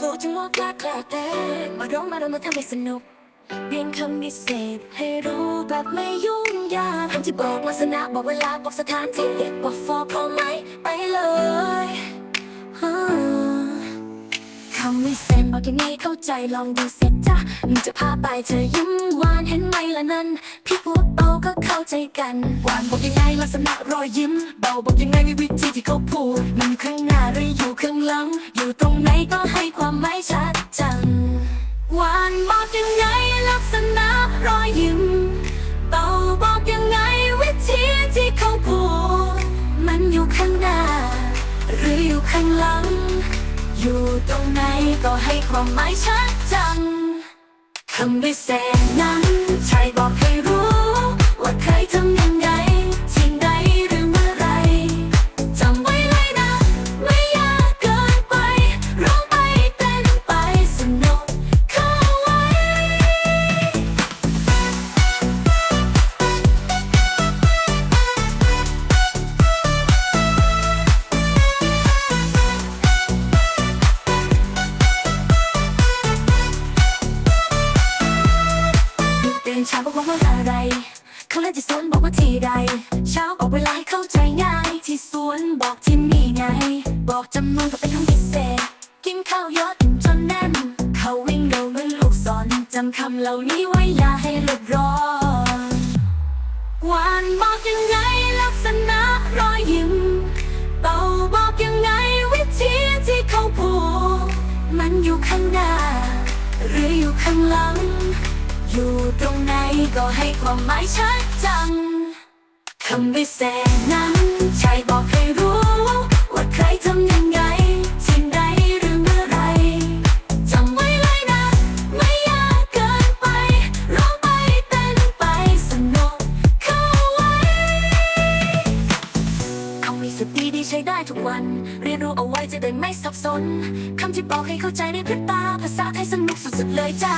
ตัวจึงว่าแปลกแปลกแต่มาร้องมาเรามาทำให้สนุกเรียนคำพิเศษให้รู้แบบไม่ยุ่งยากคำที่บอกลักษณะบอกเวลาบอกสถานที่เด็กบอกฟอพร้อมไหมไปเลยคำไม่เซนบอกย่างนี้เข้าใจลองดูสิจ้ะมึงจะพาไปเธอยิ้มหวานเห็นไหมล่ะนั้นพี่พวกเบาก็เข้าใจกันหวานบอกยังไงลักษณะรอยยิ้ม เบาบอกยังไงในวิธีที่เขาพูดมันข้างหน้า ออยู่ข้างหลัง อยู่ตรงไหนก็ให้ความหมายชัดจังหวานบอกยังไงลักษณะรอยยิ้มเบาบอกยังไงวิธีที่เขาพูดมันอยู่ข้างหน้า หรืออยู่ข้างหลัง อยู่ตรงไหนก็ให้ความหมายชัดจังคำวิเศษนั้น ช้าบอกว่าอะไร เขาเล่นที่สวนบอกว่าที่ใด เช้าบอกเวลาให้เข้าใจง่าย ที่สวนบอกที่นี่ไง บอกจำนวนก็เป็นคำพิเศษ กินข้าวยอดจนแน่น เขาวิ่งเร็วเหมือนลูกศรจำคำเหล่านี้ไว้อย่าให้หลุดร้อนหวานบอกยังไงลักษณะรอยยิ้มเบาบอกยังไงวิธีที่เขาพูดมันอยู่ข้างหน้า หรืออยู่ข้างหลัง อยู่ตรงไหนก็ให้ความหมายชัดจังคำวิเศษนั้นใช่บอกให้รู้ ว่าใครทำยังไงที่ไหนหรือเมื่อไรจำไว้เลยนะ ไม่ยากเกินไปร้องไปเต้นไปสนุกเข้าไว้คำมีสติดีใช้ได้ทุกวัน เรียนรู้เอาไว้จะได้ไม่สับสนคำที่บอกให้เข้าใจในพริบตา ภาษาไทยสนุกสุดๆเลยจ้า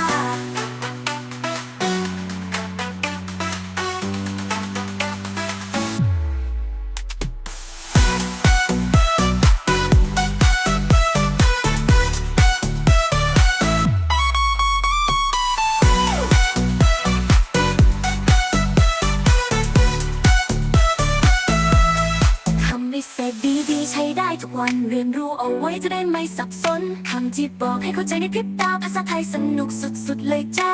ดีๆ ใช้ได้ทุกวันเรียนรู้เอาไว้จะได้ไม่สับสนคำที่บอกให้เข้าใจในพริบตาภาษาไทยสนุกสุดๆเลยจ้า